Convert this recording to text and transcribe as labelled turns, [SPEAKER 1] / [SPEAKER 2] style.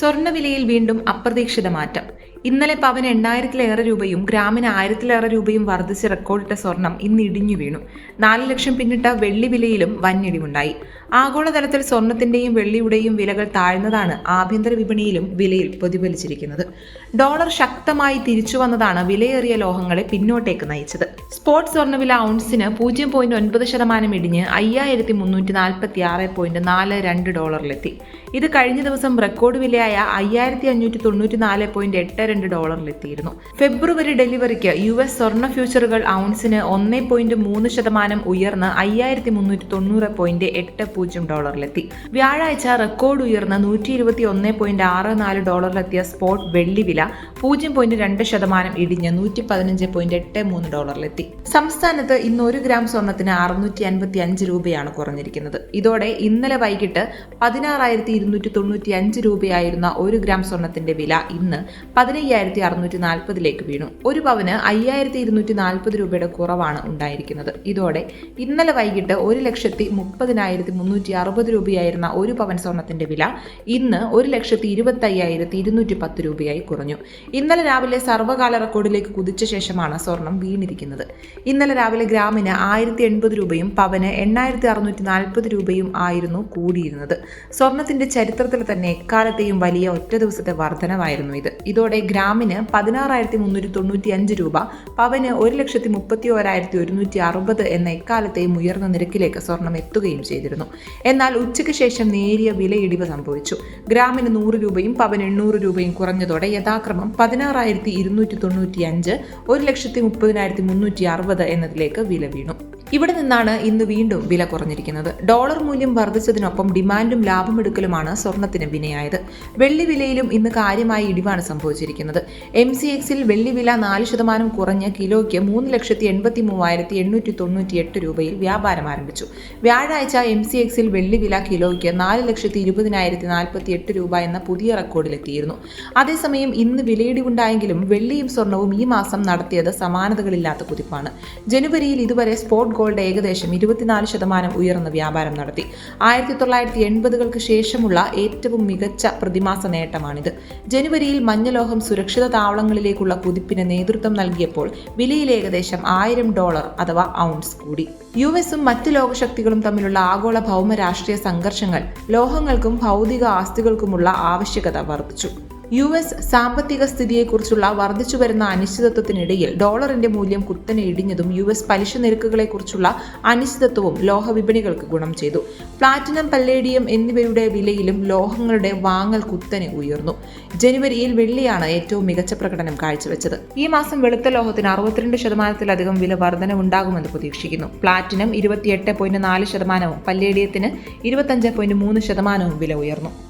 [SPEAKER 1] സ്വർണവിലയിൽ വീണ്ടും അപ്രതീക്ഷിത മാറ്റം. ഇന്നലെ പവൻ എണ്ണായിരത്തിലേറെ രൂപയും ഗ്രാമിന് ആയിരത്തിലേറെ രൂപയും വർദ്ധിച്ച് റെക്കോർഡിട്ട സ്വർണം ഇന്ന് ഇടിഞ്ഞു വീണു. നാല് ലക്ഷം പിന്നിട്ട വെള്ളി വിലയിലും വൻഇടിവുണ്ടായി. ആഗോളതലത്തിൽ സ്വർണത്തിന്റെയും വെള്ളിയുടെയും വിലകൾ താഴ്ന്നതാണ് ആഭ്യന്തര വിപണിയിലും വിലയിൽ പ്രതിഫലിച്ചിരിക്കുന്നത്. ഡോളർ ശക്തമായി തിരിച്ചു വന്നതാണ് വിലയേറിയ ലോഹങ്ങളെ പിന്നോട്ടേക്ക് നയിച്ചത്. സ്പോട്ട് സ്വർണവില ഔൺസിന് പൂജ്യം പോയിന്റ് ഒൻപത് ശതമാനം ഇടിഞ്ഞ് അയ്യായിരത്തി മുന്നൂറ്റി നാൽപ്പത്തി ആറ് പോയിന്റ് നാല് രണ്ട് ഡോളറിലെത്തി. ഇത് കഴിഞ്ഞ ദിവസം റെക്കോർഡ് വിലയായ അയ്യായിരത്തി അഞ്ഞൂറ്റി തൊണ്ണൂറ്റി നാല് പോയിന്റ് എട്ട് രണ്ട് ഡോളറിലെത്തിയിരുന്നു ഫെബ്രുവരി ഡെലിവറിക്ക് യു എസ് സ്വർണ ഫ്യൂച്ചറുകൾ ഔൺസിന് ഒന്ന് പോയിന്റ് മൂന്ന് ശതമാനം ഉയർന്ന് അയ്യായിരത്തി മുന്നൂറ്റി തൊണ്ണൂറ് പോയിന്റ് എട്ട് പൂജ്യം ഡോളറിലെത്തി. വ്യാഴാഴ്ച റെക്കോർഡ് ഉയർന്ന് നൂറ്റി ഇരുപത്തി ഒന്ന് പോയിന്റ് ആറ് നാല് ഡോളറിലെത്തിയ സ്പോട്ട് വെള്ളി വില പൂജ്യം പോയിന്റ് രണ്ട് ശതമാനം ഇടിഞ്ഞ് നൂറ്റി പതിനഞ്ച് പോയിന്റ് എട്ട് മൂന്ന് ഡോളറിലെത്തി. സംസ്ഥാനത്ത് ഇന്ന് ഒരു ഗ്രാം സ്വർണത്തിന് അറുന്നൂറ്റി അൻപത്തി അഞ്ച് രൂപയാണ് കുറഞ്ഞിരിക്കുന്നത്. ഇതോടെ ഇന്നലെ വൈകിട്ട് പതിനാറായിരത്തി ഇരുന്നൂറ്റി തൊണ്ണൂറ്റി അഞ്ച് രൂപയായിരുന്ന ഒരു ഗ്രാം സ്വർണത്തിന്റെ വില ഇന്ന് പതിനയ്യായിരത്തി അറുന്നൂറ്റി നാൽപ്പതിലേക്ക് വീണു. ഒരു പവന് അയ്യായിരത്തി ഇരുന്നൂറ്റി നാൽപ്പത് രൂപയുടെ കുറവാണ് ഉണ്ടായിരിക്കുന്നത്. ഇതോടെ ഇന്നലെ വൈകിട്ട് ഒരു ലക്ഷത്തി മുപ്പതിനായിരത്തി മുന്നൂറ്റി അറുപത് രൂപയായിരുന്ന ഒരു പവൻ സ്വർണത്തിന്റെ വില ഇന്ന് ഒരു ലക്ഷത്തി ഇരുപത്തി അയ്യായിരത്തി ഇരുന്നൂറ്റി പത്ത് രൂപയായി കുറഞ്ഞു. ഇന്നലെ രാവിലെ സർവകാല റെക്കോർഡിലേക്ക് കുതിച്ച ശേഷമാണ് സ്വർണം വീണിരിക്കുന്നത്. ഇന്നലെ രാവിലെ ഗ്രാമിന് ആയിരത്തി എൺപത് രൂപയും പവന് എണ്ണായിരത്തി അറുന്നൂറ്റി നാൽപ്പത് രൂപയും ആയിരുന്നു കൂടിയിരുന്നത്. സ്വർണത്തിന്റെ ചരിത്രത്തിൽ തന്നെ എക്കാലത്തെയും വലിയ ഒറ്റ ദിവസത്തെ വർധനവായിരുന്നു ഇത്. ഇതോടെ ഗ്രാമിന് പതിനാറായിരത്തി മുന്നൂറ്റി തൊണ്ണൂറ്റി അഞ്ച് രൂപ പവന് ഒരു ലക്ഷത്തി മുപ്പത്തി ഓരായിരത്തി ഒരുന്നൂറ്റി അറുപത് എന്ന എക്കാലത്തെയും ഉയർന്ന നിരക്കിലേക്ക് സ്വർണം എത്തുകയും ചെയ്തിരുന്നു. എന്നാൽ ഉച്ചയ്ക്ക് ശേഷം നേരിയ വിലയിടിവ് സംഭവിച്ചു. ഗ്രാമിന് നൂറ് രൂപയും പവന് എണ്ണൂറ് രൂപയും കുറഞ്ഞതോടെ യഥാക്രമം പതിനാറായിരത്തി ഇരുന്നൂറ്റി തൊണ്ണൂറ്റി അഞ്ച് ഒരു ലക്ഷത്തി മുപ്പതിനായിരത്തി മുന്നൂറ്റി അറുപത് എന്നതിലേക്ക് വില വീണു ഇവിടെ നിന്നാണ് ഇന്ന് വീണ്ടും വില കുറഞ്ഞിരിക്കുന്നത്. ഡോളർ മൂല്യം വർദ്ധിച്ചതിനൊപ്പം ഡിമാൻഡും ലാഭമെടുക്കലുമാണ് സ്വർണത്തിന് വിനയായത്. വെള്ളി വിലയിലും ഇന്ന് കാര്യമായ ഇടിവാണ് സംഭവിച്ചിരിക്കുന്നത്. എം സി എക്സിൽ വെള്ളി വില നാല് ശതമാനം കുറഞ്ഞ് കിലോയ്ക്ക് മൂന്ന് ലക്ഷത്തി എൺപത്തി മൂവായിരത്തി എണ്ണൂറ്റി തൊണ്ണൂറ്റി എട്ട് രൂപയിൽ വ്യാപാരം ആരംഭിച്ചു. വ്യാഴാഴ്ച എം സി എക്സിൽ വെള്ളി വില കിലോയ്ക്ക് നാല് ലക്ഷത്തി ഇരുപതിനായിരത്തി നാൽപ്പത്തി എട്ട് രൂപ എന്ന പുതിയ റെക്കോർഡിലെത്തിയിരുന്നു. അതേസമയം ഇന്ന് വിലയിടിവുണ്ടായെങ്കിലും വെള്ളിയും സ്വർണവും ഈ മാസം നടത്തിയത് സമാനതകളില്ലാത്ത കുതിപ്പാണ്. ജനുവരിയിൽ ഇതുവരെ സ്പോട്ട് ഗോൾഡ് ഏകദേശം ഇരുപത്തിനാല് ശതമാനം ഉയർന്ന വ്യാപാരം നടത്തി. ആയിരത്തി തൊള്ളായിരത്തി എൺപതുകൾക്ക് ശേഷമുള്ള ഏറ്റവും മികച്ച പ്രതിമാസ നേട്ടമാണിത്. ജനുവരിയിൽ മഞ്ഞലോഹം സുരക്ഷിത താവളങ്ങളിലേക്കുള്ള കുതിപ്പിന് നേതൃത്വം നൽകിയപ്പോൾ വിലയിൽ ഏകദേശം ആയിരം ഡോളർ അഥവാ ഔൺസ് കൂടി. യു എസും മറ്റ് ലോകശക്തികളും തമ്മിലുള്ള ആഗോള ഭൗമ രാഷ്ട്രീയ സംഘർഷങ്ങൾ ലോഹങ്ങൾക്കും ഭൗതിക ആസ്തികൾക്കുമുള്ള ആവശ്യകത വർദ്ധിച്ചു യു എസ് സാമ്പത്തിക സ്ഥിതിയെക്കുറിച്ചുള്ള വർദ്ധിച്ചുവരുന്ന അനിശ്ചിതത്വത്തിനിടയിൽ ഡോളറിന്റെ മൂല്യം കുത്തനെ ഇടിഞ്ഞതും യു എസ് പലിശ നിരക്കുകളെക്കുറിച്ചുള്ള അനിശ്ചിതത്വവും ലോഹവിപണികൾക്ക് ഗുണം ചെയ്തു. പ്ലാറ്റിനം പല്ലേഡിയം എന്നിവയുടെ വിലയിലും ലോഹങ്ങളുടെ വാങ്ങൽ കുത്തനെ ഉയർന്നു. ജനുവരിയിൽ വെള്ളിയാണ് ഏറ്റവും മികച്ച പ്രകടനം കാഴ്ചവെച്ചത്. ഈ മാസം വെളുത്ത ലോഹത്തിന് അറുപത്തിരണ്ട് ശതമാനത്തിലധികം വില വർധനവുണ്ടാകുമെന്ന് പ്രതീക്ഷിക്കുന്നു. പ്ലാറ്റിനം ഇരുപത്തിയെട്ട് പോയിന്റ് നാല് ശതമാനവും പല്ലേഡിയത്തിന് ഇരുപത്തഞ്ച് പോയിന്റ് മൂന്ന് ശതമാനവും വില ഉയർന്നു.